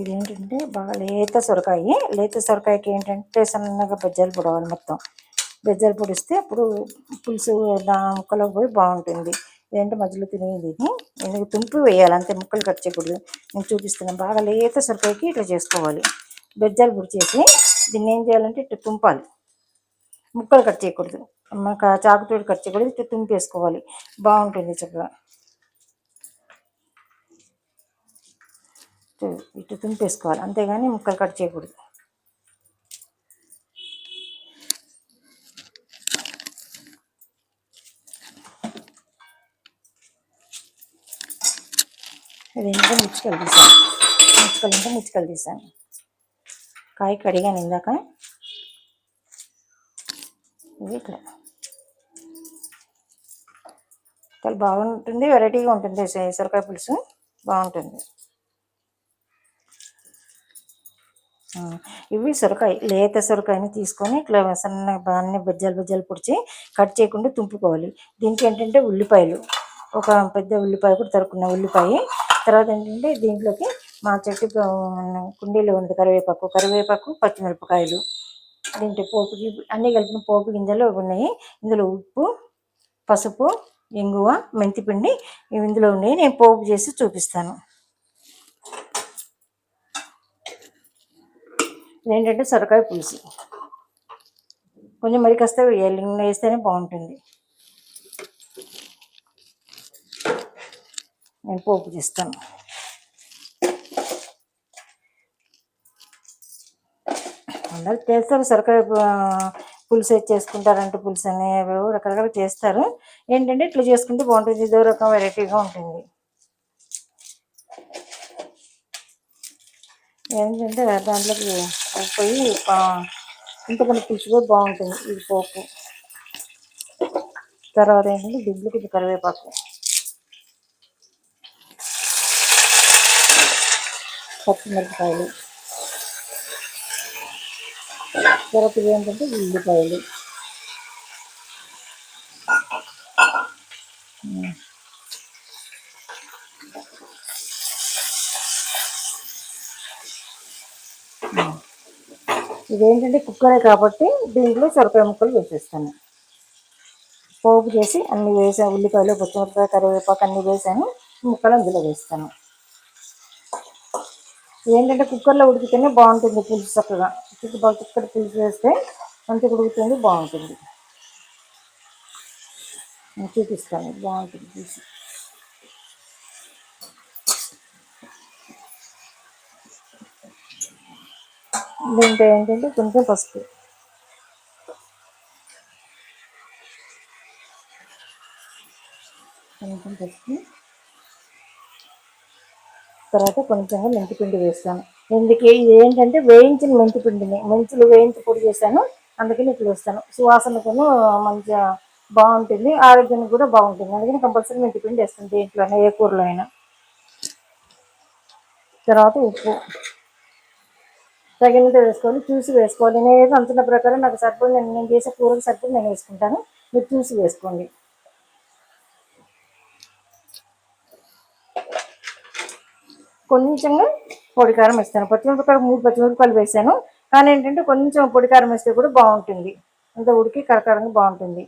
ఇది? ఏంటంటే బాగా లేత సొరకాయ. లేత సొరకాయకి ఏంటంటే సన్నగా బజ్జాలు పొడవాలి మొత్తం. బెజ్జాలు పొడిస్తే అప్పుడు పులుసు దా ముక్కలోకి పోయి బాగుంటుంది. ఏంటంటే మధ్యలో తినేది ఇది? ఎందుకు? తుంపి వేయాలి అంతే ముక్కలు కట్ చేయకూడదు. నేను చూపిస్తున్నాను బాగా లేత సొరకాయకి ఇట్లా చేసుకోవాలి. బెజ్జాలు పొడి చేసి దీన్ని ఏం చేయాలంటే ఇట్లా తుంపాలి. ముక్కలు కట్ చేయకూడదు. మాకు చాకుతోటి కట్ చేయకూడదు. ఇట్లా తుంపేసుకోవాలి. బాగుంటుంది చక్కగా. ఇటు- ఇటు తుంపేసుకోవాలి. అంతేగాని ముక్కలు కట్ చేయకూడదు. ఇదేంటో ముచ్చుకలు తీసాను. ముచ్చుకలు అంటే ముచ్చుకలు తీసాను. కాయ కడిగాను ఇందాక. ఇది ఇట్లా. చాలా బాగుంటుంది వెరైటీగా ఉంటుంది. సొరకాయ పులుసు బాగుంటుంది. ఇవి సొరకాయ లేత సొరకాయని తీసుకొని ఇట్లా సన్నగా అన్ని బజ్జాలు బజ్జాలు పొడిచి కట్ చేయకుండా తుంపుకోవాలి. దీనికి ఏంటంటే ఉల్లిపాయలు ఒక పెద్ద ఉల్లిపాయ కూడా తరుకున్న ఉల్లిపాయ. తర్వాత ఏంటంటే దీంట్లోకి మా చెట్టు కుండీలో ఉంది కరివేపాకు కరివేపాకు పచ్చిమిరపకాయలు దీంట్లో పోపు అన్నీ కలిపిన పోపు గింజలు ఉన్నాయి. ఇందులో ఉప్పు పసుపు ఇంగువ మెంతిపిండి ఇవి ఇందులో ఉన్నాయి. నేను పోపు చేసి చూపిస్తాను. ఏంటంటే సొరకాయ పులుసు. కొంచెం మరి కాస్త వేయాలి వేస్తేనే బాగుంటుంది. నేను పోపు చేస్తాను. అందరు చేస్తారు సొరకాయ పులుసు చేసుకుంటారు చేసుకుంటారంటే పులుసు అని అవేవో రకరకాలు చేస్తారు. ఏంటంటే ఇట్లా చేసుకుంటే బాగుంటుంది. ఇదో రకం వెరైటీగా ఉంటుంది. ఏంటంటే దాంట్లోకి పోయి ఇంతకుముందు పులుసు కూడా బాగుంటుంది ఇది పోపు. తర్వాత ఏంటంటే దిగులు కొంచెం కరివేపాకు. పచ్చిమిరపకాయలు. తర్వాత ఏంటంటే ఉల్లిపాయలు. ఉమ్. ఇదేంటంటే కుక్కరే కాబట్టి దీంట్లో సొరకాయ ముక్కలు వేసేస్తాను. పోపు చేసి అన్ని వేసా ఉల్లిపాయలు పచ్చిమిరపకాయ కరివేపాకు అన్ని వేసాను ముక్కలు అందులో వేస్తాను. ఏంటంటే కుక్కర్లో ఉడికితేనే బాగుంటుంది పులుసు చక్కగా. చుట్టుపక్కల చిక్కటి పులుసు వేస్తే మంచిగా ఉడుకుతుంది బాగుంటుంది. చూపిస్తాను బాగుంటుంది పులుసు. దీంట్లో ఏంటంటే కొంచెం పసుపు. కొంచెం పసుపు. తర్వాత కొంచెంగా మెంతిపిండి వేస్తాను. ఎందుకు ఇది ఏంటంటే వేయించిన మెంతిపిండిని మెంతులు వేయించి పొడి చేశాను. అందుకని ఇట్లా వేస్తాను. సువాసనకును మంచిగా బాగుంటుంది. ఆరోగ్యానికి కూడా బాగుంటుంది. అందుకని కంపల్సరీ మెంతిపిండి వేస్తాను దేంట్లోనే ఏ కూరలో అయినా. తర్వాత ఉప్పు. తగినంత వేసుకోవాలి చూసి వేసుకోవాలి. నేను అంతున్న ప్రకారం నాకు సరిపడి నేను నేను చేసే కూరకు సరిపడి నేను వేసుకుంటాను. మీరు చూసి వేసుకోండి. కొంచెంగా పొడి కారం వేస్తాను. పచ్చిమిరపకాయలు మూడు పచ్చిమిరపకాయలు వేసాను. కానీ ఏంటంటే కొంచెం పొడి కారం వేస్తే కూడా బాగుంటుంది. అంత ఉడికి కరకరంగా బాగుంటుంది.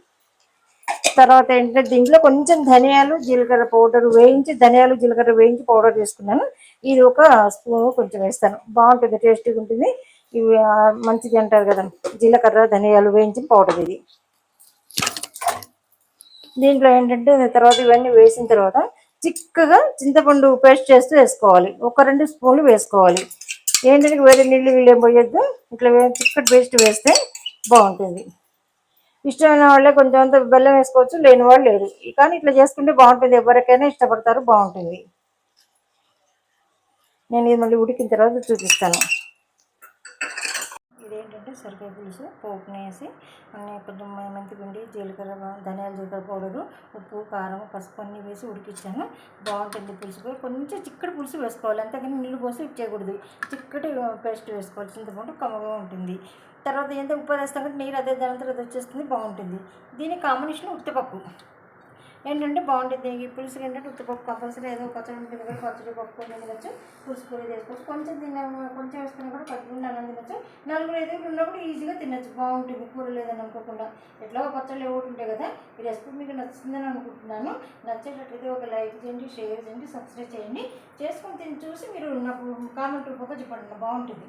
తర్వాత ఏంటంటే దీంట్లో కొంచెం ధనియాలు జీలకర్ర పౌడర్ వేయించి ధనియాలు జీలకర్ర వేయించి పౌడర్ చేసుకున్నాను. ఇది ఒక స్పూన్ కొంచెం వేస్తాను. బాగుంటుంది టేస్టీగా ఉంటుంది. ఇవి మంచిది అంటారు కదా జీలకర్ర ధనియాలు వేయించిన పౌడర్ ఇది. దీంట్లో ఏంటంటే తర్వాత ఇవన్నీ వేసిన తర్వాత చిక్కగా చింతపండు పేస్ట్ చేస్తూ వేసుకోవాలి. ఒక రెండు స్పూన్లు వేసుకోవాలి. ఏంటంటే వేరే నీళ్ళు వీళ్ళు ఏం పోయొద్దు. ఇట్లా చిక్కటి పేస్ట్ వేస్తే బాగుంటుంది. ఇష్టమైన వాళ్ళే కొంచెం బెల్లం వేసుకోవచ్చు లేని వాళ్ళు లేరు. కానీ ఇట్లా చేసుకుంటే బాగుంటుంది. ఎవరికైనా ఇష్టపడతారు బాగుంటుంది. నేను ఇది మళ్ళీ ఉడికిన తర్వాత చూపిస్తాను. ఇదేంటంటే సరికాయ పులుసు పోపుని వేసి కొంచెం మెంతిపిండి జీలకర్ర ధనియాల జీలకర్ర పౌడరు ఉప్పు కారం పసుపు అన్నీ వేసి ఉడికించాను బాగుంటుంది పులుసు కొంచెం చిక్కటి పులుసు వేసుకోవాలి. అంతేకాని నీళ్ళు పోసి చేయకూడదు. చిక్కటి పేస్ట్ వేసుకోవాలి. చింతపండు కమ్మగా ఉంటుంది. తర్వాత ఏంటంటే ఉప్పు వేస్తాం కాబట్టి నీరు అదే దాని తర్వాత వచ్చేస్తుంది. బాగుంటుంది. దీని కాంబినేషన్ ఉత్తిపప్పు. ఏంటంటే బాగుంటుంది. ఈ పులుసుకి ఏంటంటే ఉత్తిపప్పు కంపల్సరీ ఏదో పచ్చడి ఉంటుంది పచ్చడి పప్పు తినవచ్చు పులుసు కూర చేసుకోవచ్చు. కొంచెం తిన్న కొంచెం వేసుకున్నా కూడా పట్టుకుని అన్నం తినచ్చు. నలుగురు ఐదుగురు ఉన్నప్పుడు ఈజీగా తినచ్చు. బాగుంటుంది. కూర లేదని అనుకోకుండా. ఎట్లా పచ్చళ్ళు ఒకటి ఉంటాయి కదా ఈ రెసిపీ మీకు నచ్చుతుందని అనుకుంటున్నాను. నచ్చేటట్లయితే ఒక లైక్ చేయండి షేర్ చేయండి సబ్స్క్రైబ్ చేయండి. చేసుకొని తిని చూసి మీరు నాకు కామెంట్ రూపంగా చెప్పండి. బాగుంటుంది.